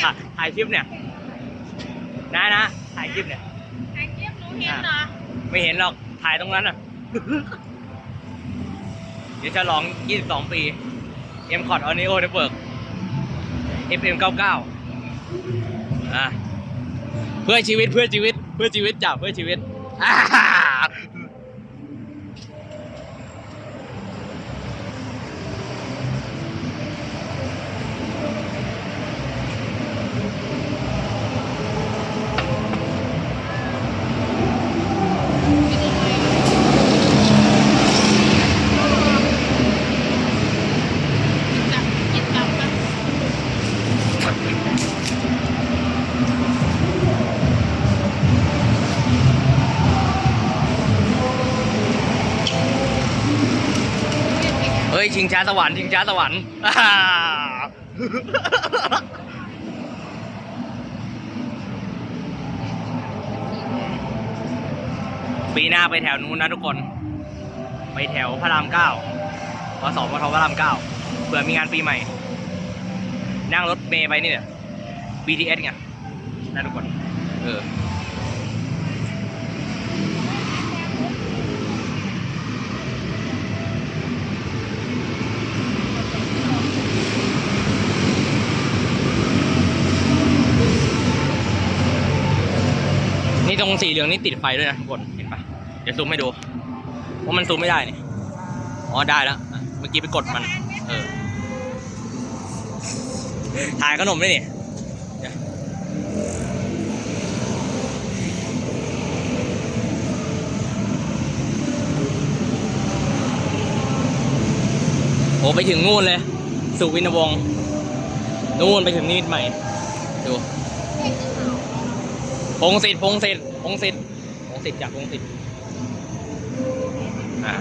ถ่ายถ่ายคลิปเนี่ย นะนะถ่ายคลิปเนี่ย ไอ้เจี๊ยบหนูเห็นเหรอไม่เห็นหรอก ถ่ายตรงนั้นอะ เดี๋ยวฉลอง 22 ปี M c o t Audio Network FM 99อะเพื่อชีวิตเพื่อชีวิต เพื่อชีวิตจ้ะเพื่อชีวิตอ่า ฮ้ย ชิงช้าสวรรค์ชิงช้าสวรรค์ปีหน้าไปแถวนู้นนะทุกคน ไปแถวพระรามเก้าพศปทพระรามเก้าเผื่อมีงานปีใหม่ นั่งรถเมย์ไปนี่เนี่ย BTS ไงนะทุกคน เออ นี่ตรงสีเหลืองนี่ติดไฟด้วยนะทุกคนเห็นปะเดี๋ยวซูมให้ดูว่าะมันซูมไม่ได้นี่อ๋อได้แล้วเมื่อกี้ไปกดมันเออถ่ายขนมด้วยนี่ยโอ้ไปถึงนู่นเลย สุวินวงศ์นู่นไปถึงนิมิตใหม่ ดู พงศิษฐ์พงศิษฐ์พงศิษฐ์พงศิษฐ์จากพงศิษฐ์อ่า